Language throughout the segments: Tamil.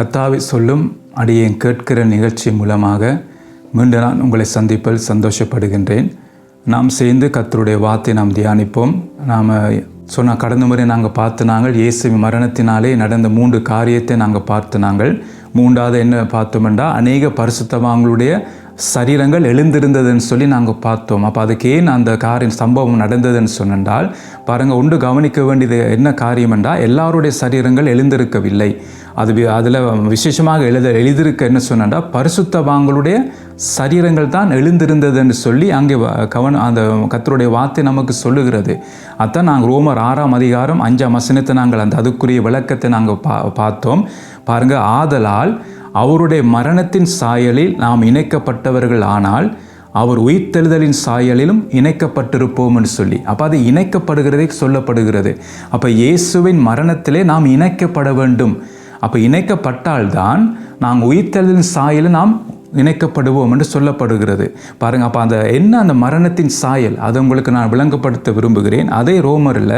கத்தாவை சொல்லும் அடியேன் கேட்கிற நிகழ்ச்சி மூலமாக மீண்டும் நான் உங்களை சந்திப்பில் சந்தோஷப்படுகின்றேன். நாம் சேர்ந்து கத்தருடைய வார்த்தை நாம் தியானிப்போம். நாம் சொன்ன கடந்த முறை நாங்கள் பார்த்து நாங்கள் இயேசு மரணத்தினாலே நடந்த மூன்று காரியத்தை நாங்கள் பார்த்து நாங்கள். மூன்றாவது என்ன பார்த்தோம்னா அநேக பரிசுத்தவாங்களுடைய சரீரங்கள் எழுந்திருந்ததுன்னு சொல்லி நாங்கள் பார்த்தோம். அப்போ அதுக்கு ஏன் அந்த காரியம் சம்பவம் நடந்ததுன்னு சொன்னால் பாருங்கள் உண்டு கவனிக்க வேண்டியது என்ன காரியம் எல்லாருடைய சரீரங்கள் எழுந்திருக்கவில்லை. அது அதில் விசேஷமாக எழுத எழுதியிருக்க என்ன சொன்னா பரிசுத்தவாங்களுடைய சரீரங்கள் தான் எழுந்திருந்ததுன்னு சொல்லி அங்கே வ- கவன அந்த கத்தருடைய வார்த்தை நமக்கு சொல்லுகிறது. அதான் நாங்கள் ரோமர் ஆறாம் அதிகாரம் அஞ்சாம் வசனத்தை நாங்கள் அந்த அதுக்குரிய விளக்கத்தை நாங்கள் பா பார்த்தோம். பாருங்கள் ஆதலால் அவருடைய மரணத்தின் சாயலில் நாம் இணைக்கப்பட்டவர்கள் ஆனால் அவர் உயிர்த்தெழுதலின் சாயலிலும் இணைக்கப்பட்டிருப்போம் என்று சொல்லி. அப்போ அது இணைக்கப்படுகிறதே சொல்லப்படுகிறது. அப்போ இயேசுவின் மரணத்திலே நாம் இணைக்கப்பட வேண்டும். அப்போ இணைக்கப்பட்டால்தான் நாங்கள் உயிர்த்தெழுதலின் சாயலில் நாம் இணைக்கப்படுவோம் என்று சொல்லப்படுகிறது. பாருங்க அப்போ அந்த என்ன அந்த மரணத்தின் சாயல் அதை உங்களுக்கு நான் விளங்கப்படுத்த விரும்புகிறேன். அதே ரோமரில்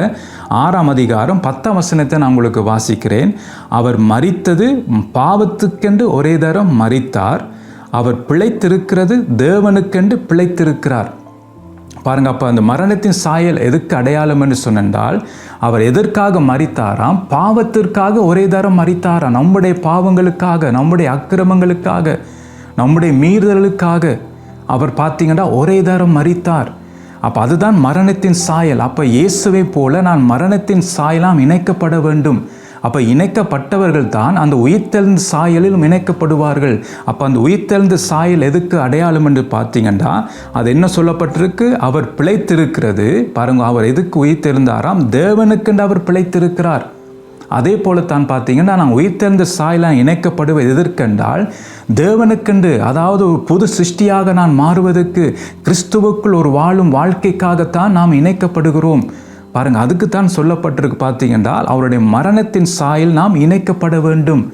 ஆறாம் அதிகாரம் பத்தாம் வசனத்தை நான் உங்களுக்கு வாசிக்கிறேன். அவர் மறித்தது பாவத்துக்கென்று ஒரே தரம் மறித்தார் அவர் பிழைத்திருக்கிறது தேவனுக்கென்று பிழைத்திருக்கிறார். பாருங்க அப்போ அந்த மரணத்தின் சாயல் எதுக்கு அடையாளம் என்று சொன்னால் அவர் எதற்காக மறித்தாராம் பாவத்திற்காக ஒரே தரம் மறித்தாராம் நம்முடைய பாவங்களுக்காக நம்முடைய அக்கிரமங்களுக்காக நம்முடைய மீறுதலுக்காக அவர் பார்த்தீங்கன்னா ஒரே தரம் மறித்தார் அப்போ அதுதான் மரணத்தின் சாயல். அப்போ இயேசுவை போல நான் மரணத்தின் சாயலாம் இணைக்கப்பட வேண்டும். அப்போ இணைக்கப்பட்டவர்கள் தான் அந்த உயிர்த்தெழுந்த சாயலிலும் இணைக்கப்படுவார்கள். அப்போ அந்த உயிர்த்தெழுந்த சாயல் எதுக்கு அடையாளம் என்று பார்த்தீங்கன்னா அது என்ன சொல்லப்பட்டிருக்கு? அவர் பிழைத்திருக்கிறது. பாருங்க அவர் எதுக்கு உயிர்த்தெழுந்தாராம்? தேவனுக்கென்று அவர் பிழைத்திருக்கிறார். அதே போல தான் பார்த்தீங்கன்னா நான் உயிர்த்தெழுந்த சாயலாம் இணைக்கப்படுவது எதற்கென்றால் தேவனுக்கென்று அதாவது ஒரு புது சிருஷ்டியாக நான் மாறுவதற்கு கிறிஸ்துவுக்குள் ஒரு வாழும் வாழ்க்கைக்காகத்தான் நாம் இணைக்கப்படுகிறோம். பாருங்க அதுக்குத்தான் சொல்லப்பட்டிருக்கு பார்த்தீங்கன்னா அவருடைய மரணத்தின் சாயல் நாம் இணைக்கப்பட வேண்டும்.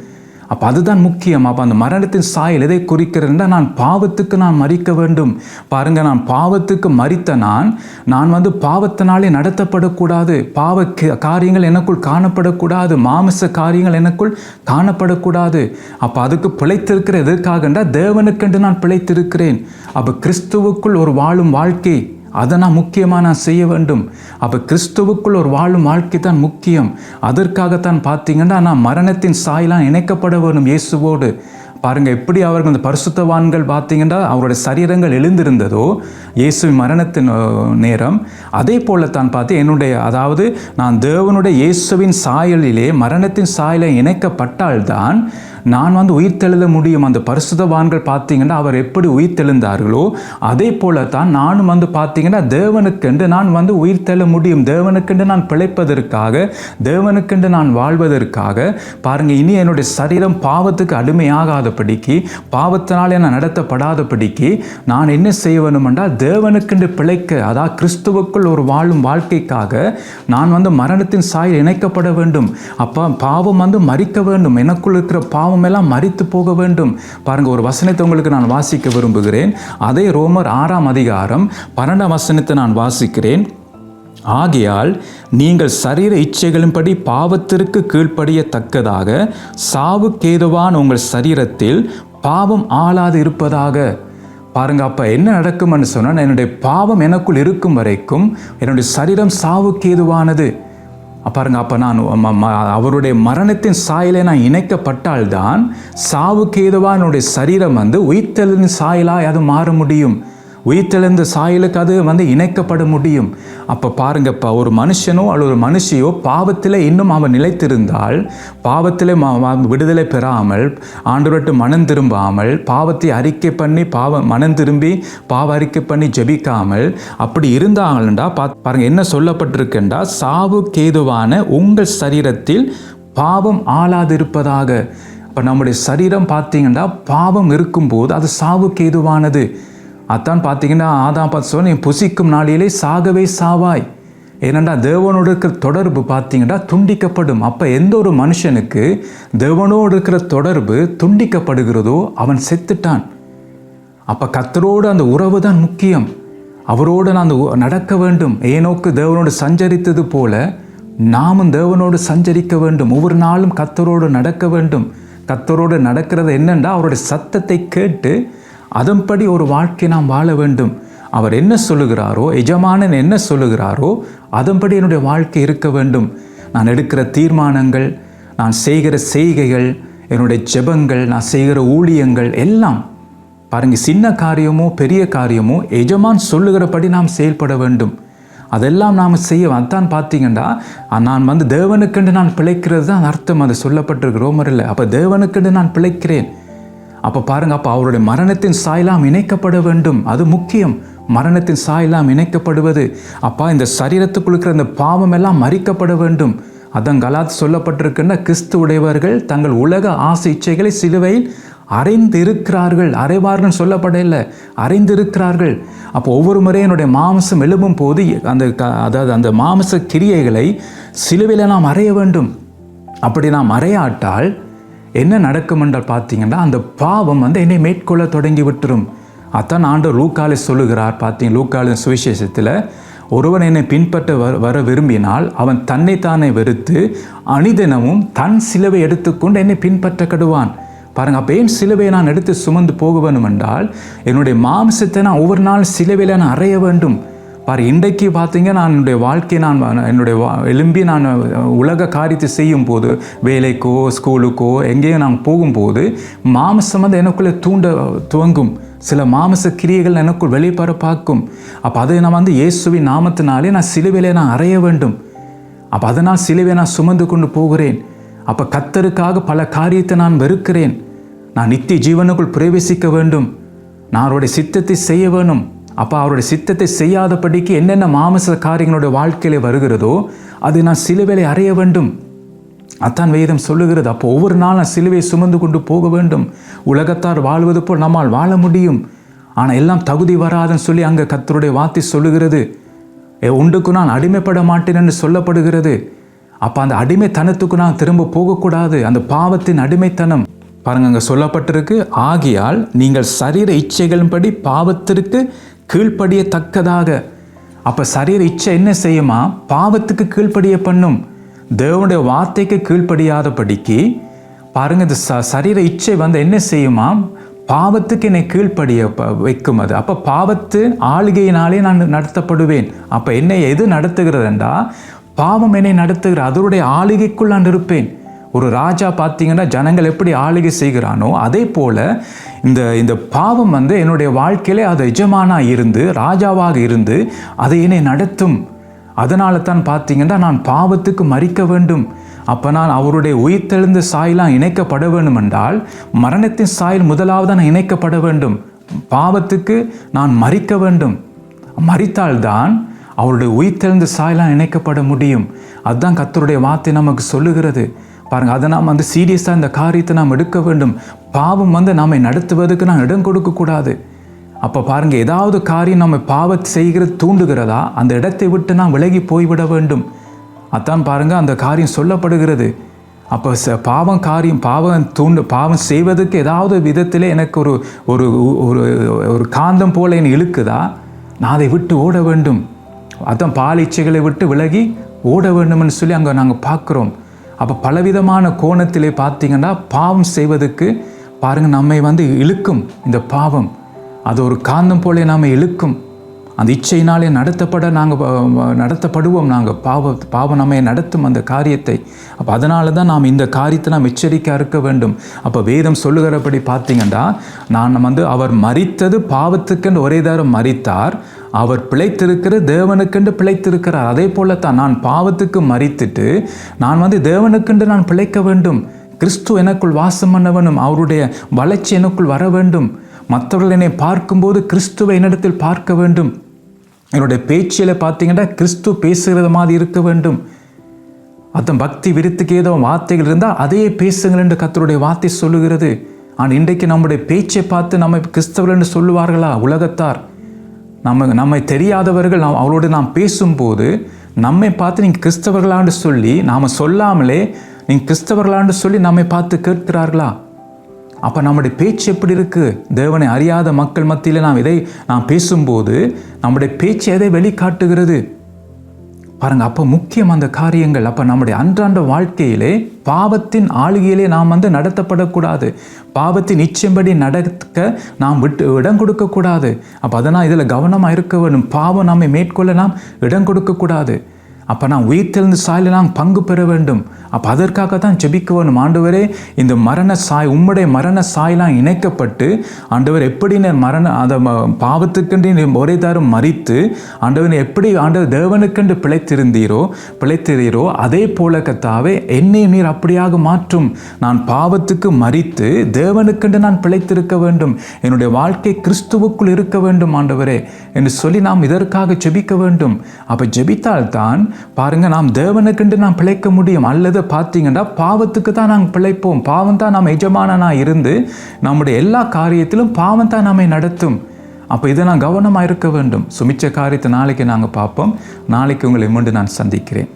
அப்போ அதுதான் முக்கியம். அப்போ அந்த மரணத்தின் சாயல் எதை குறிக்கிறதுனா நான் பாவத்துக்கு நான் மறிக்க வேண்டும். பாருங்க நான் பாவத்துக்கு மறித்த நான் நான் வந்து பாவத்தினாலே நடத்தப்படக்கூடாது. பாவ காரியங்கள் எனக்குள் காணப்படக்கூடாது. மாமிச காரியங்கள் எனக்குள் காணப்படக்கூடாது. அப்போ அதுக்கு பிழைத்திருக்கிற எதற்காகண்டா தேவனுக்கென்று நான் பிழைத்திருக்கிறேன். அப்போ கிறிஸ்துவுக்குள் ஒரு வாழும் வாழ்க்கை அதை நான் முக்கியமாக நான் செய்ய வேண்டும். அப்போ கிறிஸ்துவுக்குள் ஒரு வாழும் வாழ்க்கை தான் முக்கியம். அதற்காகத்தான் பார்த்தீங்கன்னா நான் மரணத்தின் சாயலாம் இணைக்கப்பட வேண்டும் இயேசுவோடு. பாருங்கள் எப்படி அவர்கள் அந்த பரிசுத்தவான்கள் பார்த்தீங்கன்னா அவருடைய சரீரங்கள் எழுந்திருந்ததோ இயேசுவின் மரணத்தின் நேரம் அதே போலத்தான் பார்த்து என்னுடைய அதாவது நான் தேவனுடைய இயேசுவின் சாயலிலே மரணத்தின் சாயலை இணைக்கப்பட்டால்தான் நான் வந்து உயிர்த்தெழுத முடியும். அந்த பரிசுதவான்கள் பார்த்தீங்கன்னா அவர் எப்படி உயிர்த்தெழுந்தார்களோ அதே போலத்தான் நானும் வந்து பார்த்தீங்கன்னா தேவனுக்கென்று நான் வந்து உயிர்த்தெழ முடியும். தேவனுக்கென்று நான் பிழைப்பதற்காக தேவனுக்கென்று நான் வாழ்வதற்காக பாருங்க இனி என்னுடைய சரீரம் பாவத்துக்கு அடிமையாகாதபடிக்கு பாவத்தினால் நான் நடத்தப்படாதபடிக்கு நான் என்ன செய்ய வேணுமென்றால் தேவனுக்கென்று பிழைக்க அதாவது கிறிஸ்துவுக்குள் ஒரு வாழும் வாழ்க்கைக்காக நான் வந்து மரணத்தின் சாயில் இணைக்கப்பட வேண்டும். அப்போ பாவம் வந்து மறிக்க வேண்டும். எனக்குள் இருக்கிற பாவம் எல்லாம் மறித்து போக வேண்டும். பாருங்கள் ஒரு வசனத்தை உங்களுக்கு நான் வாசிக்க விரும்புகிறேன். அதே ரோமர் ஆறாம் அதிகாரம் பன்னெண்டாம் வசனத்தை நான் வாசிக்கிறேன். ஆகையால் நீங்கள் சரீர இச்சைகளின்படி பாவத்திற்கு கீழ்ப்படியத்தக்கதாக சாவுக்கேதுவான உங்கள் சரீரத்தில் பாவம் ஆளாது இருப்பதாக. பாருங்க அப்போ என்ன நடக்கும்னு சொன்னால் என்னுடைய பாவம் எனக்குள் இருக்கும் வரைக்கும் என்னுடைய சரீரம் சாவுக்கேதுவானது. பாருங்க அப்போ நான் அவருடைய மரணத்தின் சாயலை நான் இணைக்கப்பட்டால்தான் சாவுக்கு ஏதுவாக என்னுடைய சரீரம் வந்து உயிர்த்தலின் சாயலாய் அது மாற முடியும். உயிர்த்தெழுந்த சாயலுக்கு அது வந்து இணைக்கப்பட முடியும். அப்போ பாருங்கப்பா ஒரு மனுஷனோ அல்லது ஒரு மனுஷியோ பாவத்தில் இன்னும் அவன் நிலைத்திருந்தால் பாவத்தில் விடுதலை பெறாமல் ஆண்டவர்கிட்ட மனம் திரும்பாமல் பாவத்தை அறிக்கை பண்ணி பாவம் மனம் திரும்பி பாவ அறிக்கை பண்ணி ஜெபிக்காமல் அப்படி இருந்தாங்கள்டா பா பாருங்க என்ன சொல்லப்பட்டிருக்குண்டா? சாவு கேதுவான உங்கள் சரீரத்தில் பாவம் ஆளாதிருப்பதாக. இப்போ நம்முடைய சரீரம் பார்த்தீங்கன்னா பாவம் இருக்கும்போது அது சாவுக்கு ஏதுவானது அதான் பார்த்தீங்கன்னா ஆதாம் பார்த்து சொன்ன, புசிக்கும் நாளிலே சாகவே சாவாய். ஏனென்றா தேவனோடு இருக்கிற தொடர்பு பார்த்தீங்கன்னா துண்டிக்கப்படும். அப்போ எந்த ஒரு மனுஷனுக்கு தேவனோடு இருக்கிற தொடர்பு துண்டிக்கப்படுகிறதோ அவன் செத்துட்டான். அப்போ கத்தரோடு அந்த உறவு தான் முக்கியம். அவரோடு நான் அந்த நடக்க வேண்டும். ஏனோக்கு தேவனோடு சஞ்சரித்தது போல நாமும் தேவனோடு சஞ்சரிக்க வேண்டும். ஒவ்வொரு நாளும் கத்தரோடு நடக்க வேண்டும். கத்தரோடு நடக்கிறது என்னென்றா அவருடைய சத்தத்தை கேட்டு அதன்படி ஒரு வாழ்க்கை நாம் வாழ வேண்டும். அவர் என்ன சொல்லுகிறாரோ எஜமானன் என்ன சொல்லுகிறாரோ அதன்படி என்னுடைய வாழ்க்கை இருக்க வேண்டும். நான் எடுக்கிற தீர்மானங்கள் நான் செய்கிற செய்கைகள் என்னுடைய ஜெபங்கள் நான் செய்கிற ஊழியங்கள் எல்லாம் பாருங்க சின்ன காரியமோ பெரிய காரியமோ எஜமான் சொல்லுகிறபடி நாம் செயல்பட வேண்டும். அதெல்லாம் நாம் செய்ய அதான் பார்த்தீங்கன்னா நான் வந்து தேவனுக்கென்று நான் பிழைக்கிறது தான் அர்த்தம். அது சொல்லப்பட்டிருக்கு ரோமரில். அப்போ தேவனுக்கென்று நான் பிழைக்கிறேன். அப்போ பாருங்க அப்போ அவருடைய மரணத்தின் சாயலாம் இணைக்கப்பட வேண்டும். அது முக்கியம். மரணத்தின் சாயலாம் இணைக்கப்படுவது. அப்பா இந்த சரீரத்துக்குள் இருக்கிற இந்த பாவம் எல்லாம் மறிக்கப்பட வேண்டும். அதன் கலாத் சொல்லப்பட்டிருக்கின்ற கிறிஸ்து உடையவர்கள் தங்கள் உலக ஆசை இச்சைகளை சிலுவையில் அறைந்து இருக்கிறார்கள் அறைவார்கள் சொல்லப்படல அறைந்து இருக்கிறார்கள் அப்போ ஒவ்வொரு முறையும் என்னுடைய மாமசம் எழும்பும் போது அந்த க- அதாவது அந்த மாம்ச கிரியைகளை சிலுவையில் நாம் அறைய வேண்டும். அப்படி நாம் அறையாட்டால் என்ன நடக்கும் என்றால் பார்த்தீங்கன்னா அந்த பாவம் வந்து என்னை மேற்கொள்ள தொடங்கி விட்டுரும். அதான் ஆண்டு லூக்காலே சொல்லுகிறார் பார்த்தீங்க லூக்காலின் சுவிசேஷத்தில் ஒருவன் என்னை பின்பற்ற வர வர விரும்பினால் அவன் தன்னைத்தானே வெறுத்து அனிதினமும் தன் சிலுவை எடுத்துக்கொண்டு என்னை பின்பற்ற கடுவான் பாருங்க அப்போ ஏன் சிலுவையை நான் எடுத்து சுமந்து போக வேணும் என்றால் என்னுடைய மாம்சத்தை நான் ஒவ்வொரு நாள் சிலுவையில் நான் அறைய வேண்டும். பாரு இன்றைக்கு பார்த்தீங்க நான் என்னுடைய வாழ்க்கையை நான் என்னுடைய வா- எழும்பி நான் உலக காரியத்தை செய்யும் போது வேலைக்கோ ஸ்கூலுக்கோ எங்கேயோ நான் போகும்போது மாமசம் வந்து எனக்குள்ளே தூண்ட துவங்கும். சில மாமச கிரியைகள் எனக்குள் வெளிப்பட பார்க்கும். அப்போ அதை நான் வந்து இயேசுவின் நாமத்தினாலே நான் சிலுவையிலே நான் அறைய வேண்டும். அப்போ அதனால் சிலுவை நான் சுமந்து கொண்டு போகிறேன். அப்போ கத்தருக்காக பல காரியத்தை நான் வெறுக்கிறேன். நான் நித்திய ஜீவனுக்குள் பிரவேசிக்க வேண்டும். நான் அவருடைய சித்தத்தை செய்ய வேணும் அப்போ அவருடைய சித்தத்தை செய்யாதபடிக்கு என்னென்ன மாமச காரியங்களுடைய வாழ்க்கையில் வருகிறதோ அது நான் சிலுவையை அறைய வேண்டும். அத்தான் வேதம் சொல்லுகிறது. அப்போ ஒவ்வொரு நாள் நான் சிலுவை சுமந்து கொண்டு போக வேண்டும். உலகத்தார் வாழ்வது போல் நம்மால் வாழ முடியும். ஆனால் எல்லாம் தகுதி வராதுன்னு சொல்லி அங்கே கத்தருடைய வார்த்தை சொல்லுகிறது. "ஏ, உண்டுக்கு நான் அடிமைப்பட மாட்டேன் என்று சொல்லப்படுகிறது. அப்போ அந்த அடிமைத்தனத்துக்கு நான் திரும்ப போகக்கூடாது. அந்த பாவத்தின் அடிமைத்தனம். பாருங்க அங்கே சொல்லப்பட்டிருக்கு ஆகியால் நீங்கள் சரீர இச்சைகளின்படி பாவத்திற்கு கீழ்ப்படியத்தக்கதாக. அப்போ சரீர இச்சை என்ன செய்யுமா? பாவத்துக்கு கீழ்ப்படிய பண்ணும். தேவனுடைய வார்த்தைக்கு கீழ்ப்படியாதபடிக்கு பாருங்க இந்த ச சரீர இச்சை வந்து என்ன செய்யுமா? பாவத்துக்கு என்னை கீழ்ப்படிய ப- வைக்கும் அது. அப்போ பாவத்து ஆளுகையினாலே நான் நடத்தப்படுவேன். அப்போ என்னை எது நடத்துகிறதுண்டா பாவம் என்னை நடத்துகிற அதனுடைய ஆளுகைக்குள் நான் இருப்பேன். ஒரு ராஜா பார்த்தீங்கன்னா ஜனங்கள் எப்படி ஆளுகை செய்கிறானோ அதே போல் இந்த இந்த பாவம் வந்து என்னுடைய வாழ்க்கையிலே அது எஜமானாக இருந்து ராஜாவாக இருந்து அதை என்னை நடத்தும். அதனால தான் பார்த்தீங்கன்னா நான் பாவத்துக்கு மறிக்க வேண்டும். அப்போ நான் அவருடைய உயிர்த்தெழுந்த சாயெல்லாம் இணைக்கப்பட வேண்டும் என்றால் மரணத்தின் சாயில் முதலாவது நான் இணைக்கப்பட வேண்டும். பாவத்துக்கு நான் மறிக்க வேண்டும். மறித்தால்தான் அவருடைய உயிர்த்தெழுந்த சாயெல்லாம் இணைக்கப்பட முடியும். அதுதான் கத்தருடைய வார்த்தை நமக்கு சொல்லுகிறது. பாருங்க அதை நாம் வந்து சீரியஸாக இந்த காரியத்தை நாம் எடுக்க வேண்டும். பாவம் வந்து நம்மை நடத்துவதற்கு நாம் இடம் கொடுக்கக்கூடாது அப்போ பாருங்க ஏதாவது காரியம் நம்ம பாவத்தை செய்கிறது தூண்டுகிறதா? அந்த இடத்தை விட்டு நாம் விலகி போய்விட வேண்டும். அதான் பாருங்க அந்த காரியம் சொல்லப்படுகிறது. அப்போ ச பாவம் காரியம் பாவம் தூண்டு பாவம் செய்வதற்கு ஏதாவது விதத்தில் எனக்கு ஒரு ஒரு ஒரு ஒரு காந்தம் போல என்னை இழுக்குதா? நான் அதை விட்டு ஓட வேண்டும். அதான் பால் இச்சைகளை விட்டு விலகி ஓட வேண்டும்னு சொல்லி அங்கே நாங்கள் பார்க்குறோம். அப்போ பலவிதமான கோணத்திலே பார்த்தீங்கன்னா பாவம் செய்வதற்கு பாருங்க நம்மை வந்து இழுக்கும் இந்த பாவம். அது ஒரு காந்தம் போலே நாம இழுக்கும். அந்த இச்சையினாலே நடத்தப்பட நாங்கள் நடத்தப்படுவோம் நாங்கள் பாவ பாவம் நம்மை நடத்தும் அந்த காரியத்தை. அப்போ அதனால தான் நாம் இந்த காரியத்தை நாம் எச்சரிக்கையாக இருக்க வேண்டும். அப்போ வேதம் சொல்லுகிறபடி பார்த்தீங்கன்னா நான் வந்து அவர் மறித்தது பாவத்துக்கென்று ஒரே தரம் மறித்தார் அவர் பிழைத்திருக்கிற தேவனுக்கென்று பிழைத்திருக்கிறார். அதே போல தான் நான் பாவத்துக்கு மறித்துட்டு நான் வந்து தேவனுக்கென்று நான் பிழைக்க வேண்டும். கிறிஸ்து எனக்குள் வாசம் பண்ண வேண்டும் அவருடைய வளர்ச்சி எனக்குள் வர வேண்டும். மற்றவர்கள் என்னை பார்க்கும்போது கிறிஸ்துவை என்னிடத்தில் பார்க்க வேண்டும். என்னுடைய பேச்சில் பார்த்தீங்கன்னா கிறிஸ்து பேசுகிறது மாதிரி இருக்க வேண்டும். அத்தன் பக்தி விருத்துக்கு ஏதோ வார்த்தைகள் இருந்தால் அதையே பேசுங்கள் என்று கத்தருடைய வார்த்தை சொல்லுகிறது. ஆனால் இன்றைக்கு நம்முடைய பேச்சை பார்த்து நம்ம கிறிஸ்தவர்கள் என்று சொல்லுவார்களா? உலகத்தார். நம்ம நம்மை தெரியாதவர்கள் நாம் அவளோடு நாம் பேசும்போது நம்மை பார்த்து நீங்கள் கிறிஸ்தவர்களான்னு சொல்லி நாம் சொல்லாமலே நீங்கள் கிறிஸ்தவர்களான்னு சொல்லி நம்மை பார்த்து கேட்கிறார்களா? அப்போ நம்முடைய பேச்சு எப்படி இருக்குது தேவனை அறியாத மக்கள் மத்தியில் நாம் இதை நாம் பேசும்போது நம்முடைய பேச்சு எதை வெளிக்காட்டுகிறது? பாருங்க அப்போ முக்கியம் அந்த காரியங்கள். அப்போ நம்முடைய அன்றாண்ட வாழ்க்கையிலே பாவத்தின் ஆளுகையிலே நாம் வந்து நடத்தப்படக்கூடாது. பாவத்தின் இச்சம்படி நடக்க நாம் விட்டு இடம் கொடுக்கக்கூடாது. அப்போ அதனால் இதில் கவனமாக இருக்க வேண்டும். பாவம் நம்மை மேற்கொள்ள நாம் இடம் கொடுக்கக்கூடாது. அப்போ நான் உயிர்த்தெழுந்து சாயில் நான் பங்கு பெற வேண்டும். அப்போ அதற்காக தான் ஜெபிக்க வேணும் ஆண்டவரே இந்த மரண சாய் உம்முடைய மரண சாயெலாம் இணைக்கப்பட்டு ஆண்டவர் எப்படி நான் மரண அந்த பாவத்துக்கென்று ஒரே தாரம் மறித்து ஆண்டவர் எப்படி ஆண்டவர் தேவனுக்கென்று பிழைத்திருந்தீரோ பிழைத்திரீரோ அதே போல கத்தாவே என்னை நீர் அப்படியாக மாற்றும். நான் பாவத்துக்கு மறித்து தேவனுக்கென்று நான் பிழைத்திருக்க வேண்டும். என்னுடைய வாழ்க்கை கிறிஸ்துவுக்குள் இருக்க வேண்டும் ஆண்டவரே என்று சொல்லி நாம் இதற்காக ஜெபிக்க வேண்டும். அப்போ ஜெபித்தால்தான் பாருங்க நாம் தேவனுக்கென்று நாம் பிழைக்க முடியும். அல்லது பார்த்தீங்கன்னா பாவத்துக்கு தான் நாங்கள் பிழைப்போம். பாவம் தான் நாம் எஜமானனா இருந்து நம்முடைய எல்லா காரியத்திலும் பாவம் தான் நம்மை நடத்தும். அப்போ இதை நான் கவனமாக இருக்க வேண்டும். சுமிச்ச காரியத்தை நாளைக்கு நாங்கள் பார்ப்போம். நாளைக்கு உங்களை மீண்டும் நான் சந்திக்கிறேன்.